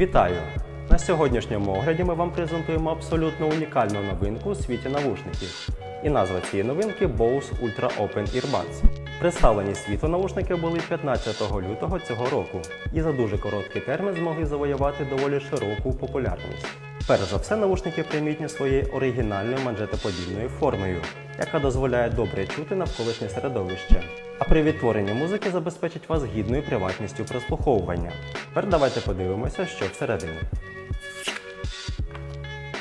Вітаю! На сьогоднішньому огляді ми вам презентуємо абсолютно унікальну новинку у світі навушників. І назва цієї новинки Bose Ultra Open Earbuds. Представлені світу навушники були 15 лютого цього року і за дуже короткий термін змогли завоювати доволі широку популярність. Перш за все, навушники примітні своєю оригінальною манжетоподібною формою, яка дозволяє добре чути навколишнє середовище. А при відтворенні музики забезпечить вас гідною приватністю прослуховування. Тепер давайте подивимося, що всередині.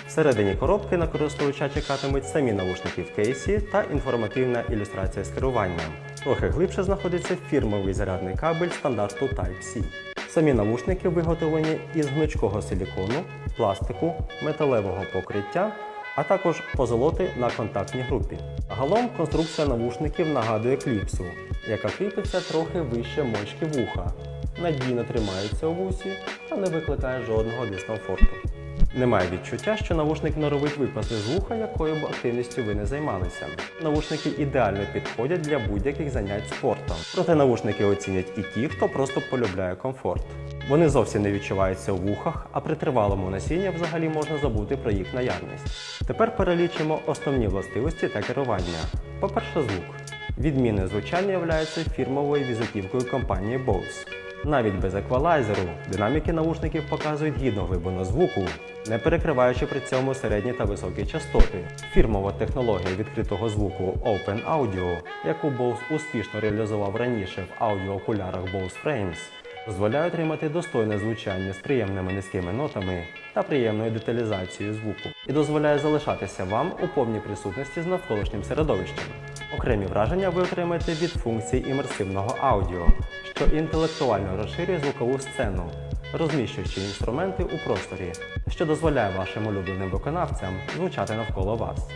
Всередині коробки на користувача чекатимуть самі навушники в кейсі та інформативна ілюстрація з керуванням. Трохи глибше знаходиться фірмовий зарядний кабель стандарту Type-C. Самі навушники виготовлені із гнучкого силікону, пластику, металевого покриття, а також позолоти на контактній групі. Загалом конструкція навушників нагадує кліпсу, яка кріпиться трохи вище мочки вуха, надійно тримається у вусі та не викликає жодного дискомфорту. Немає відчуття, що навушник норовить випасти з вуха, якою б активністю ви не займалися. Навушники ідеально підходять для будь-яких занять спортом. Проте навушники оцінять і ті, хто просто полюбляє комфорт. Вони зовсім не відчуваються у вухах, а при тривалому носінні взагалі можна забути про їх наявність. Тепер перелічимо основні властивості та керування. По-перше, звук. Відмінне звучання є фірмовою візитівкою компанії Bose. Навіть без еквалайзеру динаміки наушників показують гідну глибину звуку, не перекриваючи при цьому середні та високі частоти. Фірмова технологія відкритого звуку Open Audio, яку Bose успішно реалізував раніше в аудіоокулярах Bose Frames, дозволяє отримати достойне звучання з приємними низькими нотами та приємною деталізацією звуку, і дозволяє залишатися вам у повній присутності з навколишнім середовищем. Окремі враження ви отримаєте від функцій імерсивного аудіо, що інтелектуально розширює звукову сцену, розміщуючи інструменти у просторі, що дозволяє вашим улюбленим виконавцям звучати навколо вас.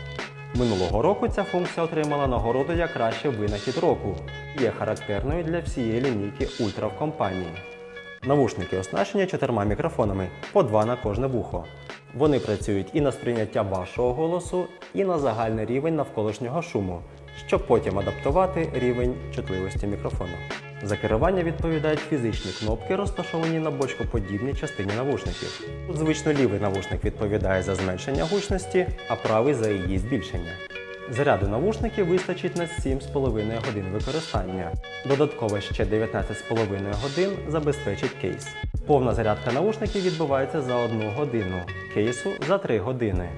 Минулого року ця функція отримала нагороду як кращий винахід року і є характерною для всієї лінійки Ультра в компанії. Навушники оснащені чотирма мікрофонами по два на кожне вухо. Вони працюють і на сприйняття вашого голосу, і на загальний рівень навколишнього шуму, щоб потім адаптувати рівень чутливості мікрофону. За керування відповідають фізичні кнопки, розташовані на бочкоподібній частині навушників. Тут звично лівий навушник відповідає за зменшення гучності, а правий за її збільшення. Заряду навушників вистачить на 7,5 годин використання. Додатково ще 19,5 годин забезпечить кейс. Повна зарядка навушників відбувається за 1 годину, кейсу за 3 години.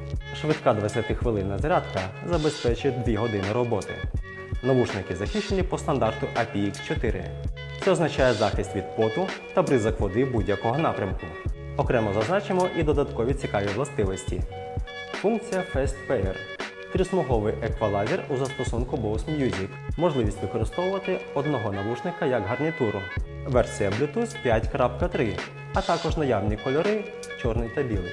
Швидка 20-хвилинна зарядка забезпечить 2 години роботи. Навушники захищені по стандарту IPX4. Це означає захист від поту та бризок води будь-якого напрямку. Окремо зазначимо і додаткові цікаві властивості. Функція Fast Pair. Трисмуговий еквалайзер у застосунку Bose Music. Можливість використовувати одного навушника як гарнітуру. Версія Bluetooth 5.3, а також наявні кольори чорний та білий.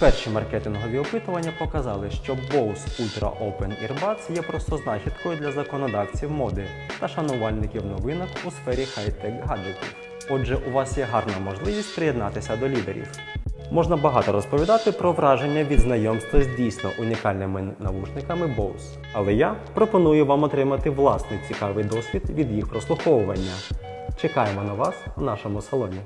Перші маркетингові опитування показали, що Bose Ultra Open Earbuds є просто знахідкою для законодавців моди та шанувальників новинок у сфері хай-тек гаджетів. Отже, у вас є гарна можливість приєднатися до лідерів. Можна багато розповідати про враження від знайомства з дійсно унікальними навушниками Bose. Але я пропоную вам отримати власний цікавий досвід від їх прослуховування. Чекаємо на вас в нашому салоні.